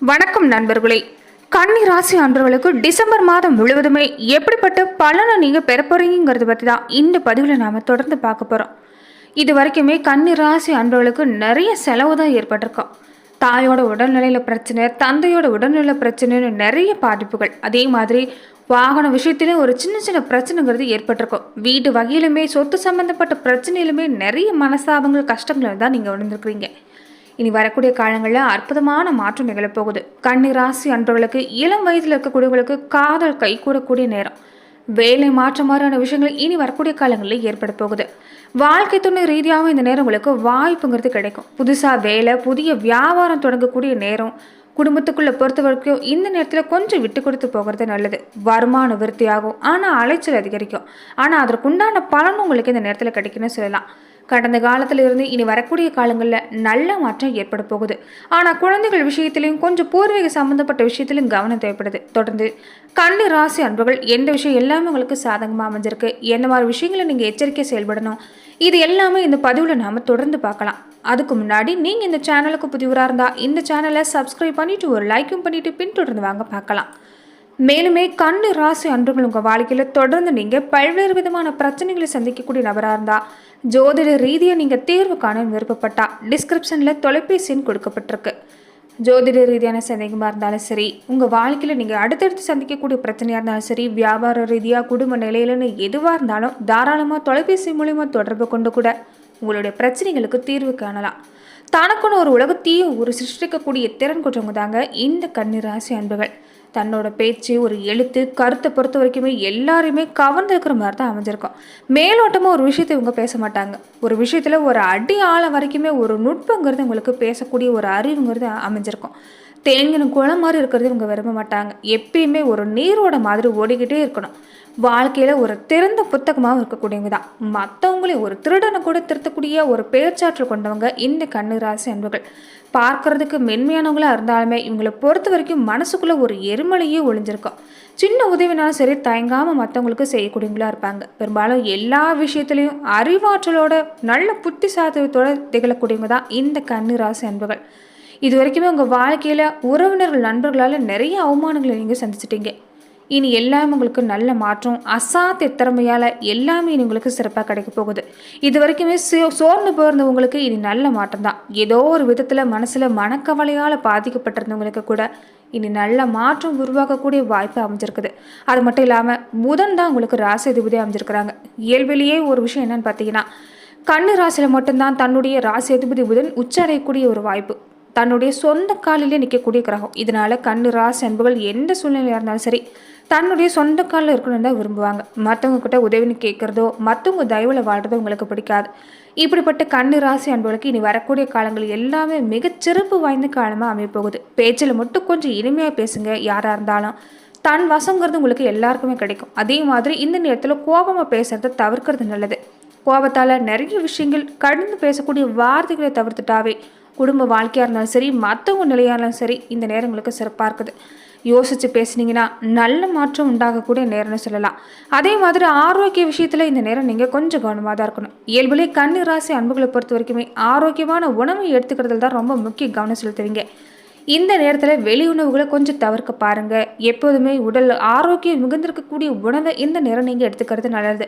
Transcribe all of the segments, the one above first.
வணக்கம் நண்பர்களே. கன்னி ராசி அன்றவர்களுக்கு டிசம்பர் மாதம் முழுவதுமே எப்படிப்பட்ட பலனை நீங்கள் பெற போறீங்கிறத பற்றி தான் இந்த பதிவில் நாம் தொடர்ந்து பார்க்க போகிறோம் இது வரைக்குமே கன்னி ராசி அன்றவர்களுக்கு நிறைய செலவு தான் ஏற்பட்டிருக்கும் தாயோட உடல்நிலையில் பிரச்சனை தந்தையோட உடல்நிலை பிரச்சனைன்னு நிறைய பாதிப்புகள். அதே மாதிரி வாகன விஷயத்திலும் ஒரு சின்ன சின்ன பிரச்சனைங்கிறது ஏற்பட்டிருக்கும் வீடு வகையிலுமே சொத்து சம்மந்தப்பட்ட பிரச்சனையிலுமே நிறைய மனசாபங்கள் கஷ்டங்கள் தான் நீங்கள் உணர்ந்துருக்குறீங்க. இனி வரக்கூடிய காலங்களில் அற்புதமான மாற்றம் நிகழப்போகுது. கன்னி ராசி அன்பர்களுக்கு இளம் வயதில் இருக்கக்கூடியவர்களுக்கு காதல் கைகூடக்கூடிய நேரம். வேலை மாற்றம் மாதிரியான விஷயங்கள் இனி வரக்கூடிய காலங்களில் ஏற்பட போகுது. வாழ்க்கை துணை ரீதியாகவும் இந்த நேரம் உங்களுக்கு வாய்ப்புங்கிறது கிடைக்கும். புதுசாக வேலை புதிய வியாபாரம் தொடங்கக்கூடிய நேரம் குடும்பத்துக்குள்ளே பொறுத்த வரைக்கும் இந்த நேரத்தில் கொஞ்சம் விட்டு கொடுத்து போகிறது நல்லது. வருமானம் விருத்தியாகும். ஆனால் அலைச்சல் அதிகரிக்கும். ஆனால் அதற்குண்டான பலன் உங்களுக்கு இந்த நேரத்தில் கிடைக்குன்னு சொல்லலாம். கடந்த காலத்திலிருந்து இனி வரக்கூடிய காலங்களில் நல்ல மாற்றம் ஏற்பட போகுது. ஆனால் குழந்தைகள் விஷயத்திலையும் கொஞ்சம் பூர்வீக சம்மந்தப்பட்ட விஷயத்திலும் கவனம் தேவைப்படுது. தொடர்ந்து கன்னி ராசி அன்புகள் எந்த விஷயம் எல்லாமே உங்களுக்கு சாதகமாக அமைஞ்சிருக்கு? எந்த மாதிரி விஷயங்களை நீங்கள் எச்சரிக்கை செயல்படணும்? இது எல்லாமே இந்த பதிவில் நாம் தொடர்ந்து பார்க்கலாம். அதுக்கு முன்னாடி நீங்கள் இந்த சேனலுக்கு புதிவராக இருந்தால் இந்த சேனலை சப்ஸ்கிரைப் பண்ணிவிட்டு ஒரு லைக்கும் பண்ணிவிட்டு பின்தொடர்ந்து வாங்க பார்க்கலாம். மேலுமே கண்ணு ராசி அன்புகள் உங்கள் வாழ்க்கையில் தொடர்ந்து நீங்கள் பல்வேறு விதமான பிரச்சனைகளை சந்திக்கக்கூடிய நபராக இருந்தால் ஜோதிட ரீதியாக நீங்கள் தேர்வு காண விருப்பப்பட்டால் டிஸ்கிரிப்ஷனில் தொலைபேசின்னு கொடுக்கப்பட்டிருக்கு. ஜோதிட ரீதியான சந்தேகமாக இருந்தாலும் சரி உங்கள் வாழ்க்கையில் நீங்கள் அடுத்தடுத்து சந்திக்கக்கூடிய பிரச்சனையாக இருந்தாலும் சரி வியாபார ரீதியாக குடும்ப நிலையிலன்னு எதுவாக இருந்தாலும் தாராளமாக தொலைபேசி மூலிமா தொடர்பு கொண்டு கூட உங்களுடைய பிரச்சனைகளுக்கு தீர்வு காணலாம். தனக்குன்னு ஒரு உலகத்தையும் ஒரு சிருஷ்டிக்கக்கூடிய திறன் கொண்டவங்க தாங்க இந்த கன்னிராசி அன்புகள் தன்னோட பேச்சு ஒரு எழுத்து கருத்தை பொறுத்த வரைக்குமே எல்லாரையுமே கவர்ந்துருக்கிற மாதிரி தான் அமைஞ்சிருக்கும். மேலோட்டமாக ஒரு விஷயத்தை இவங்க பேச மாட்டாங்க. ஒரு விஷயத்தில் ஒரு அடி ஆழம் வரைக்குமே ஒரு நுட்பங்கிறது உங்களுக்கு பேசக்கூடிய ஒரு அறிவுங்கிறது அமைஞ்சிருக்கும். தேங்கின குளம் மாதிரி இருக்கிறது இவங்க விரும்ப மாட்டாங்க. எப்பயுமே ஒரு நீரோட மாதிரி ஓடிக்கிட்டே இருக்கணும். வாழ்க்கையில் ஒரு திறந்த புத்தகமாகவும் இருக்கக்கூடியவங்க தான். மற்றவங்களையும் ஒரு திருடனை கூட திருத்தக்கூடிய ஒரு பேச்சாற்றல் கொண்டவங்க இந்த கண்ணுராசி அன்புகள் பார்க்கறதுக்கு மென்மையானவங்களாக இருந்தாலுமே இவங்களை பொறுத்த வரைக்கும் மனசுக்குள்ளே ஒரு எரிமலையே ஒளிஞ்சிருக்கும். சின்ன உதவினாலும் சரி தயங்காமல் மற்றவங்களுக்கு செய்யக்கூடியவங்களா இருப்பாங்க. பெரும்பாலும் எல்லா விஷயத்துலையும் அறிவாற்றலோட நல்ல புத்தி சாதகத்தோட திகழக்கூடியவங்க தான் இந்த கண்ணு ராசி அன்புகள். இது வரைக்குமே உங்கள் வாழ்க்கையில் உறவினர்கள் நண்பர்களால் நிறைய அவமானங்களை நீங்கள் சந்திச்சிட்டீங்க. இனி எல்லாமே உங்களுக்கு நல்ல மாற்றம் அசாத்திய திறமையால் எல்லாமே இனி உங்களுக்கு சிறப்பாக கிடைக்க போகுது. இது வரைக்குமே சோ சோர்ந்து போயிருந்தவங்களுக்கு இனி நல்ல மாற்றம் தான். ஏதோ ஒரு விதத்தில் மனசில் மனக்கவலையால் பாதிக்கப்பட்டிருந்தவங்களுக்கு கூட இனி நல்ல மாற்றம் உருவாக்கக்கூடிய வாய்ப்பு அமைஞ்சிருக்குது. அது மட்டும் இல்லாமல் புதன் தான் உங்களுக்கு ராசி அதிபதியாக அமைஞ்சிருக்கிறாங்க. இயல்பிலேயே ஒரு விஷயம் என்னன்னு பார்த்தீங்கன்னா கண்ணு ராசியில் மட்டும்தான் தன்னுடைய ராசி அதிபதி புதன் உச்சடையக்கூடிய ஒரு வாய்ப்பு. தன்னுடைய சொந்த காலிலே நிற்கக்கூடிய கிரகம். இதனால கண்ணு ராசி அன்புகள் எந்த சூழ்நிலையாக இருந்தாலும் சரி தன்னுடைய சொந்த காலில் இருக்கணும்னு தான் விரும்புவாங்க. மற்றவங்க கிட்ட உதவின்னு கேட்குறதோ மற்றவங்க தயவில் வாழ்றதோ உங்களுக்கு பிடிக்காது. இப்படிப்பட்ட கண்ணு ராசி அன்பர்களுக்கு இனி வரக்கூடிய காலங்கள் எல்லாமே மிகச்சிறப்பு வாய்ந்த காலமாக அமையப்போகுது. பேச்சில் மட்டும் கொஞ்சம் இனிமையாக பேசுங்க யாராக இருந்தாலும். தன் வசங்கிறது உங்களுக்கு எல்லாருக்குமே கிடைக்கும். அதே மாதிரி இந்த நேரத்தில் கோபமாக பேசுறதை தவிர்க்கிறது நல்லது. கோபத்தால் நிறைய விஷயங்கள் கடந்து பேசக்கூடிய வார்த்தைகளை தவிர்த்துட்டாவே குடும்ப வாழ்க்கையாக இருந்தாலும் சரி மற்றவங்க நிலையாக இருந்தாலும் சரி இந்த நேரங்களுக்கு சிறப்பாக இருக்குது. யோசித்து பேசுனீங்கன்னா நல்ல மாற்றம் உண்டாகக்கூடிய நேரம்னு சொல்லலாம். அதே மாதிரி ஆரோக்கிய விஷயத்தில் இந்த நேரம் நீங்கள் கொஞ்சம் கவனமாக தான் இருக்கணும். இயல்புலேயே கண்ணு ராசி அன்புகளை பொறுத்த வரைக்குமே ஆரோக்கியமான உணவை எடுத்துக்கிறதுல தான் ரொம்ப முக்கிய கவனம் செலுத்துவீங்க இந்த நேரத்தில் வெளி உணவுகளை கொஞ்சம் தவிர்க்க பாருங்கள் எப்போதுமே உடல் ஆரோக்கியம் மிகுந்திருக்கக்கூடிய உணவை இந்த நேரம் நீங்கள் எடுத்துக்கிறது நல்லது.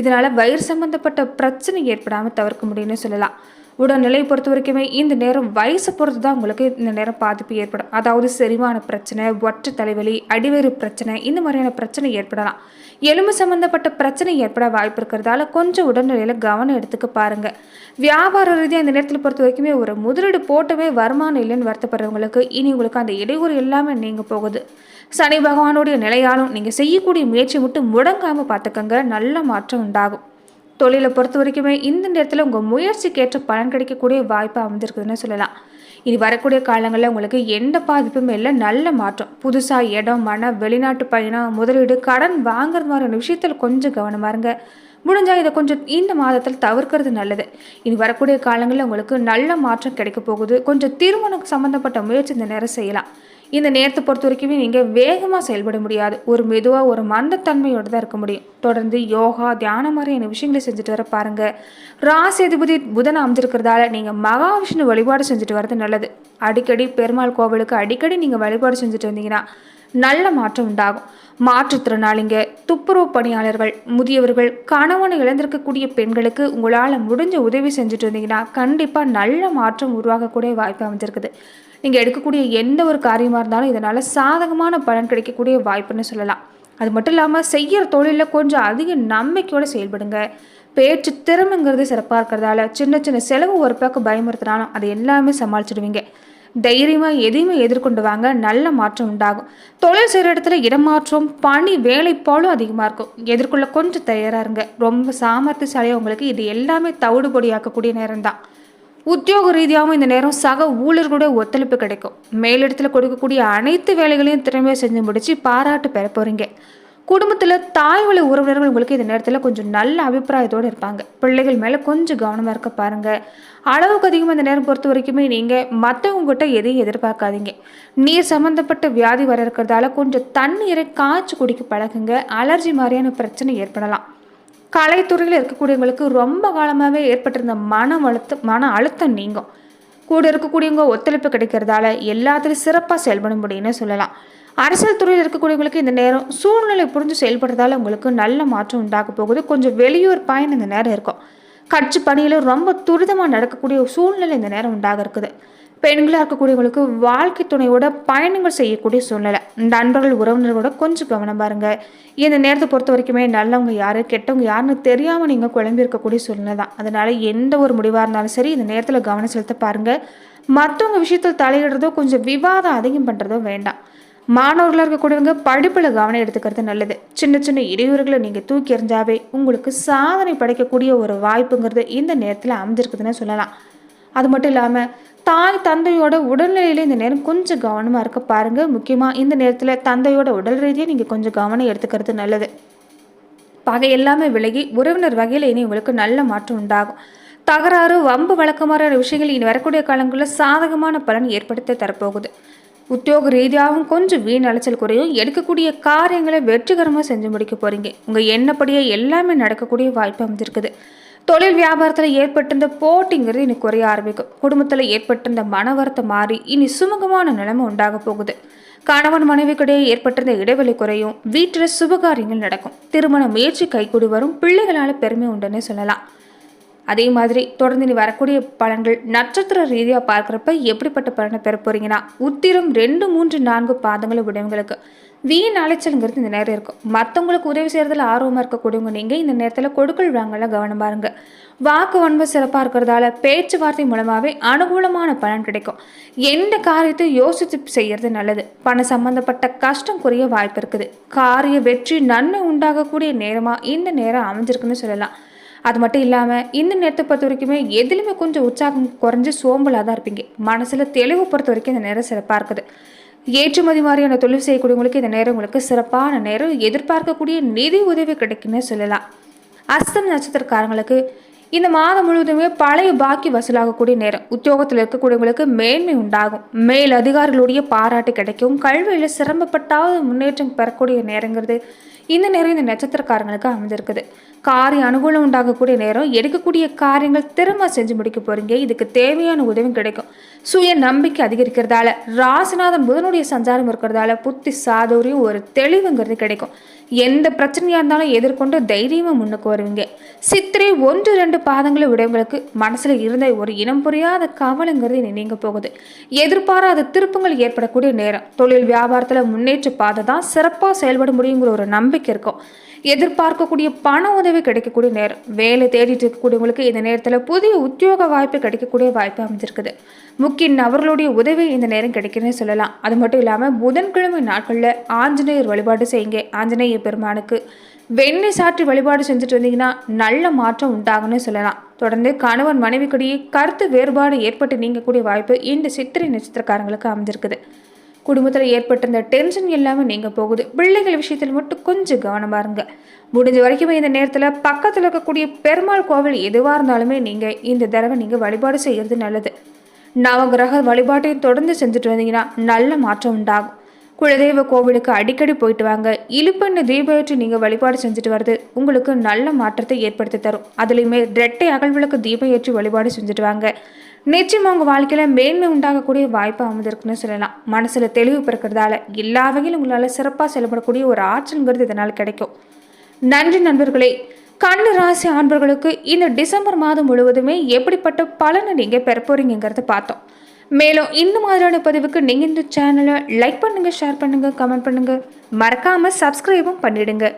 இதனால் வயிறு சம்பந்தப்பட்ட பிரச்சனை ஏற்படாமல் தவிர்க்க முடியும்னு சொல்லலாம். உடல்நிலை பொறுத்த வரைக்குமே இந்த நேரம் வயசை பொறுத்து தான் உங்களுக்கு இந்த நேரம் பாதிப்பு ஏற்படும். அதாவது செரிமான பிரச்சனை ஒற்றை தலைவலி அடிவேறு பிரச்சனை இந்த மாதிரியான பிரச்சனை ஏற்படலாம். எலும்பு சம்மந்தப்பட்ட பிரச்சனை ஏற்பட வாய்ப்பு இருக்கிறதால கொஞ்சம் உடல்நிலையில் கவனம் எடுத்துக்க பாருங்க. வியாபார ரீதியாக இந்த நேரத்தில் பொறுத்த வரைக்குமே ஒரு முதலீடு போட்டவே வருமானம் இல்லைன்னு வருத்தப்படுறவங்களுக்கு இனி உங்களுக்கு அந்த இடையூறு எல்லாமே நீங்க போகுது. சனி பகவானுடைய நிலையாலும் நீங்கள் செய்யக்கூடிய முயற்சி மட்டும் முடங்காமல் பார்த்துக்கங்க நல்ல மாற்றம் உண்டாகும். தொழிலை பொறுத்த வரைக்குமே இந்த நேரத்தில் உங்கள் முயற்சிக்கேற்ற பலன் கிடைக்கக்கூடிய வாய்ப்பு அமைந்திருக்குதுன்னு சொல்லலாம். இனி வரக்கூடிய காலங்களில் உங்களுக்கு எந்த பாதிப்புமே இல்லை நல்ல மாற்றம். புதுசாக இடம் மன வெளிநாட்டு பயணம் முதலீடு கடன் வாங்குறது மாதிரியான விஷயத்தில் கொஞ்சம் கவனமாக இருங்க. முடிஞ்சால் இதை கொஞ்சம் இந்த மாதத்தில் தவிர்க்கிறது நல்லது. இனி வரக்கூடிய காலங்களில் உங்களுக்கு நல்ல மாற்றம் கிடைக்க போகுது. கொஞ்சம் திருமணம் சம்மந்தப்பட்ட முயற்சி இந்த நேரம் செய்யலாம். இந்த நேரத்தை பொறுத்த வரைக்குமே நீங்கள் வேகமாக செயல்பட முடியாது. ஒரு மெதுவாக ஒரு மந்தத்தன்மையோடு தான் இருக்க முடியும். தொடர்ந்து யோகா தியானம் மாதிரியான விஷயங்களை செஞ்சுட்டு வர பாருங்கள் ராசி அதிபதி புதன் அமைஞ்சிருக்கிறதால நீங்கள் மகாவிஷ்ணு வழிபாடு செஞ்சுட்டு வர்றது நல்லது. அடிக்கடி பெருமாள் கோவிலுக்கு அடிக்கடி நீங்கள் வழிபாடு செஞ்சுட்டு வந்தீங்கன்னா நல்ல மாற்றம் உண்டாகும். மாற்றுத்திறனாளிங்க துப்புரவு பணியாளர்கள் முதியவர்கள் கணவனை இழந்திருக்கக்கூடிய பெண்களுக்கு உங்களால் முடிஞ்ச உதவி செஞ்சுட்டு இருந்தீங்கன்னா கண்டிப்பாக நல்ல மாற்றம் உருவாகக்கூடிய வாய்ப்பு அமைஞ்சிருக்குது. நீங்கள் எடுக்கக்கூடிய எந்த ஒரு காரியமாக இருந்தாலும் இதனால் சாதகமான பலன் கிடைக்கக்கூடிய வாய்ப்புன்னு சொல்லலாம். அது மட்டும் இல்லாமல் செய்கிற தொழிலில் கொஞ்சம் அதிக நம்பிக்கையோடு செயல்படுங்க. பேச்சு திறமைங்கிறது சிறப்பாக இருக்கிறதால சின்ன சின்ன செலவு ஒரு பக்கம் பயமுறுத்தினாலும் அதை எல்லாமே சமாளிச்சிடுவீங்க. தைரியமாக எதையுமே எதிர்கொண்டு வாங்க நல்ல மாற்றம் உண்டாகும். தொழில் செய்கிற இடத்துல இடமாற்றம் பணி வேலைப்பாலும் அதிகமாக இருக்கும். எதிர்கொள்ள கொஞ்சம் தயாராக இருங்க. ரொம்ப சாமர்த்தியசாலியாக உங்களுக்கு இது எல்லாமே தவிடுபொடியாக்கக்கூடிய நேரம் தான் உத்தியோக ரீதியாகவும் இந்த நேரம் சக ஊழியர்களுடைய ஒத்துழைப்பு கிடைக்கும். மேலிடத்தில் கொடுக்கக்கூடிய அனைத்து வேலைகளையும் திறமையாக செஞ்சு முடித்து பாராட்டு பெற போகிறீங்க குடும்பத்தில் தாய் வழி உறவினர்கள் உங்களுக்கு இந்த நேரத்தில் கொஞ்சம் நல்ல அபிப்பிராயத்தோடு இருப்பாங்க. பிள்ளைகள் மேலே கொஞ்சம் கவனமாக இருக்க பாருங்கள் அளவுக்கு அதிகமாக இந்த நேரம் பொறுத்த வரைக்குமே நீங்கள் மற்றவங்ககிட்ட எதையும் எதிர்பார்க்காதீங்க. நீர் சம்மந்தப்பட்ட வியாதி வர இருக்கிறதால கொஞ்சம் தண்ணீரை காய்ச்சி குடிக்க பழகுங்க. அலர்ஜி மாதிரியான பிரச்சனை ஏற்படலாம். கலைத்துறையில் இருக்கக்கூடியவங்களுக்கு ரொம்ப காலமாகவே ஏற்பட்டிருந்த மன அழுத்தம் மன அழுத்தம் நீங்கும். கூட இருக்கக்கூடியவங்க ஒத்துழைப்பு கிடைக்கிறதால எல்லாத்துலேயும் சிறப்பாக செயல்பட முடியும்னு சொல்லலாம். அரசியல் துறையில் இருக்கக்கூடியவங்களுக்கு இந்த நேரம் சூழ்நிலை புரிஞ்சு செயல்படுறதால உங்களுக்கு நல்ல மாற்றம் உண்டாக போகுது. கொஞ்சம் வெளியூர் பயணம் இந்த நேரம் இருக்கும். கட்சி பணியில் ரொம்ப துரிதமாக நடக்கக்கூடிய சூழ்நிலை இந்த நேரம் உண்டாக இருக்குது. பெண்களாக இருக்கக்கூடியவங்களுக்கு வாழ்க்கை துணையோட பயணங்கள் செய்யக்கூடிய சூழ்நிலை. நண்பர்கள் உறவினர்களோட கொஞ்சம் கவனம் பாருங்க. இந்த நேரத்தை பொறுத்த வரைக்குமே நல்லவங்க யாரு கெட்டவங்க யாருன்னு தெரியாமல் நீங்கள் குழம்பி இருக்கக்கூடிய சூழ்நிலை தான். அதனால எந்த ஒரு முடிவாக இருந்தாலும் சரி இந்த நேரத்தில் கவனம் செலுத்த பாருங்க. மற்றவங்க விஷயத்தில் தலையிடுறதோ கொஞ்சம் விவாதம் அதிகம் பண்ணுறதோ வேண்டாம். மாணவர்களாக இருக்கக்கூடியவங்க படிப்பில் கவனம் எடுத்துக்கிறது நல்லது. சின்ன சின்ன இடையூறுகளை நீங்கள் தூக்கி எறிஞ்சாவே உங்களுக்கு சாதனை படைக்கக்கூடிய ஒரு வாய்ப்புங்கிறது இந்த நேரத்தில் அமைஞ்சிருக்குதுன்னு சொல்லலாம். அது மட்டும் இல்லாமல் தாய் தந்தையோட உடல்நிலையில இந்த நேரம் கொஞ்சம் கவனமாக இருக்க பாருங்கள் முக்கியமாக இந்த நேரத்தில் தந்தையோட உடல் ரீதியாக நீங்கள் கொஞ்சம் கவனம் எடுத்துக்கிறது நல்லது. பகை எல்லாமே விலகி உறவினர் வகையில் இனி உங்களுக்கு நல்ல மாற்றம் உண்டாகும். தகராறு வம்பு வழக்கமான விஷயங்கள் இனி வரக்கூடிய காலங்களில் சாதகமான பலன் ஏற்படுத்த தரப்போகுது. உத்தியோக ரீதியாகவும் கொஞ்சம் வீண் அலைச்சல் குறையும். எடுக்கக்கூடிய காரியங்களை வெற்றிகரமாக செஞ்சு முடிக்க போகிறீங்க உங்கள் எண்ணப்படியே எல்லாமே நடக்கக்கூடிய வாய்ப்பு அமைஞ்சிருக்குது தொழில் வியாபாரத்தில் ஏற்பட்டிருந்த போட்டிங்கிறது இனி குறைய ஆரம்பிக்கும். குடும்பத்தில் ஏற்பட்டிருந்த மன வருத்தம் மாறி இனி சுமூகமான நிலைமை உண்டாக போகுது. கணவன் மனைவிக்கிடையே ஏற்பட்டிருந்த இடைவெளி குறையும். வீட்டில் சுபகாரியங்கள் நடக்கும். திருமண முயற்சி கைகூடி வரும். பிள்ளைகளால் பெருமை உண்டுன்னு சொல்லலாம். அதே மாதிரி தொடர்ந்து நீ வரக்கூடிய பலன்கள் நட்சத்திர ரீதியாக பார்க்குறப்ப எப்படிப்பட்ட பலனை பெற போறீங்கன்னா உத்திரம் ரெண்டு மூன்று நான்கு பாதங்களை உடையவங்களுக்கு வீண் அலைச்சலுங்கிறது இந்த நேரம் இருக்கும். மற்றவங்களுக்கு உதவி செய்கிறதுல ஆர்வமாக இருக்கக்கூடியவங்க நீங்கள் இந்த நேரத்தில் கொடுக்கல் வாங்கல கவனம் பாருங்க வாக்கு வன்மை சிறப்பாக இருக்கிறதால பேச்சுவார்த்தை மூலமாகவே அனுகூலமான பலன் கிடைக்கும். எந்த காரியத்தை யோசித்து செய்கிறது நல்லது. பண சம்பந்தப்பட்ட கஷ்டம் குறைய வாய்ப்பு இருக்குது. காரிய வெற்றி நன்மை உண்டாகக்கூடிய நேரமாக இந்த நேரம் அமைஞ்சிருக்குன்னு சொல்லலாம். அது மட்டும் இல்லாமல் இந்த நேரத்தை பொறுத்த வரைக்குமே எதுலையுமே கொஞ்சம் உற்சாகம் குறைஞ்சி சோம்பலாக தான் இருப்பீங்க. மனசில் தெளிவு பொறுத்த வரைக்கும் இந்த நேரம் சிறப்பாக இருக்குது. ஏற்றுமதி மாதிரியான தொழில் செய்யக்கூடியவங்களுக்கு இந்த நேரம் உங்களுக்கு சிறப்பான நேரம். எதிர்பார்க்கக்கூடிய நிதி உதவி கிடைக்குன்னு சொல்லலாம். அஸ்தம் நட்சத்திரக்காரங்களுக்கு இந்த மாதம் முழுவதுமே பழைய பாக்கி வசூலாகக்கூடிய நேரம். உத்தியோகத்தில் இருக்கக்கூடியவங்களுக்கு மேன்மை உண்டாகும். மேல் அதிகாரிகளுடைய பாராட்டு கிடைக்கும். கல்வியில் சிரமப்பட்டாவது முன்னேற்றம் பெறக்கூடிய நேரங்கிறது இந்த நேரம் இந்த நட்சத்திரக்காரங்களுக்கு அமைஞ்சிருக்குது. காரிய அனுகூலம் உண்டாகக்கூடிய நேரம் எடுக்கக்கூடிய காரியங்கள் திறமை செஞ்சு முடிக்க போறீங்க. இதுக்கு தேவையான உதவி கிடைக்கும். சுய நம்பிக்கை அதிகரிக்கிறதால ராசிநாதன் புதனுடைய சஞ்சாரம் இருக்கிறதால புத்தி சாதுரியம் ஒரு தெளிவுங்கிறது கிடைக்கும். எந்த பிரச்சனையாக இருந்தாலும் எதிர்கொண்டு தைரியமாக முன்னுக்கு வருவீங்க. சித்திரை ஒன்று ரெண்டு பாதங்களை விடவங்களுக்கு மனசில் இருந்த ஒரு இனம் புரியாத கவலைங்கிறது நீங்க போகுது. எதிர்பாராத திருப்பங்கள் ஏற்படக்கூடிய நேரம். தொழில் வியாபாரத்தில் முன்னேற்ற பாதை தான் சிறப்பாக செயல்பட முடியுங்கிற ஒரு நம்பிக்கை இருக்கும். எதிர்பார்க்கக்கூடிய பண உதவி கிடைக்கக்கூடிய நேரம் வேலை தேடிட்டு இருக்கக்கூடியவங்களுக்கு இந்த நேரத்தில் புதிய உத்தியோக வாய்ப்பு கிடைக்கக்கூடிய வாய்ப்பு அமைஞ்சிருக்குது. முக்கிய நபர்களுடைய உதவி இந்த நேரம் கிடைக்குன்னு சொல்லலாம். அது மட்டும் இல்லாமல் புதன்கிழமை நாட்களில் ஆஞ்சநேயர் வழிபாடு செய்யுங்க. ஆஞ்சநேய பெருமானுக்கு வெண்ணெய் சாற்றி வழிபாடு செஞ்சுட்டு வந்தீங்கன்னா நல்ல மாற்றம் உண்டாகும்னு சொல்லலாம். தொடர்ந்து கணவன் மனைவிக்கிடையே கருத்து வேறுபாடு ஏற்பட்டு நீங்கக்கூடிய வாய்ப்பு இந்த சித்திரை நட்சத்திரக்காரங்களுக்கு அமைஞ்சிருக்குது. குடும்பத்தில் ஏற்பட்டிருந்த டென்ஷன் எல்லாமே நீங்கள் போகுது. பிள்ளைகள் விஷயத்தில் மட்டும் கொஞ்சம் கவனமா இருங்க. முடிஞ்ச வரைக்குமே இந்த நேரத்தில் பக்கத்தில் இருக்கக்கூடிய பெருமாள் கோவில் எதுவாக இருந்தாலுமே நீங்கள் இந்த தடவை நீங்கள் வழிபாடு செய்கிறது நல்லது. நவகிரக வழிபாட்டையும் தொடர்ந்து செஞ்சுட்டு வந்தீங்கன்னா நல்ல மாற்றம் உண்டாகும். குலதெய்வ கோவிலுக்கு அடிக்கடி போயிட்டு வாங்க. இழுப்பெண்ணு தீபேற்றி நீங்கள் வழிபாடு செஞ்சுட்டு வர்றது உங்களுக்கு நல்ல மாற்றத்தை ஏற்படுத்தி தரும். அதுலேயுமே ரெட்டை அகல்விளக்கு தீபம் ஏற்றி வழிபாடு செஞ்சுட்டு வாங்க. நிச்சயமாக உங்கள் வாழ்க்கையில் மேன்மை உண்டாகக்கூடிய வாய்ப்பு அமைந்திருக்குன்னு சொல்லலாம். மனசில் தெளிவு பிறக்கிறதால எல்லா வகையிலும் உங்களால் சிறப்பாக செயல்படக்கூடிய ஒரு ஆற்றல்ங்கிறது இதனால் கிடைக்கும். நன்றி நண்பர்களே. கண்ணு ராசி ஆண்பர்களுக்கு இந்த டிசம்பர் மாதம் முழுவதுமே எப்படிப்பட்ட பலனை நீங்கள் பெற போகிறீங்கிறத பார்த்தோம். மேலும் இந்த மாதிரியான பதிவுக்கு நீங்கள் இந்த சேனலை லைக் பண்ணுங்கள் ஷேர் பண்ணுங்கள் கமெண்ட் பண்ணுங்கள் மறக்காமல் சப்ஸ்கிரைபும் பண்ணிவிடுங்க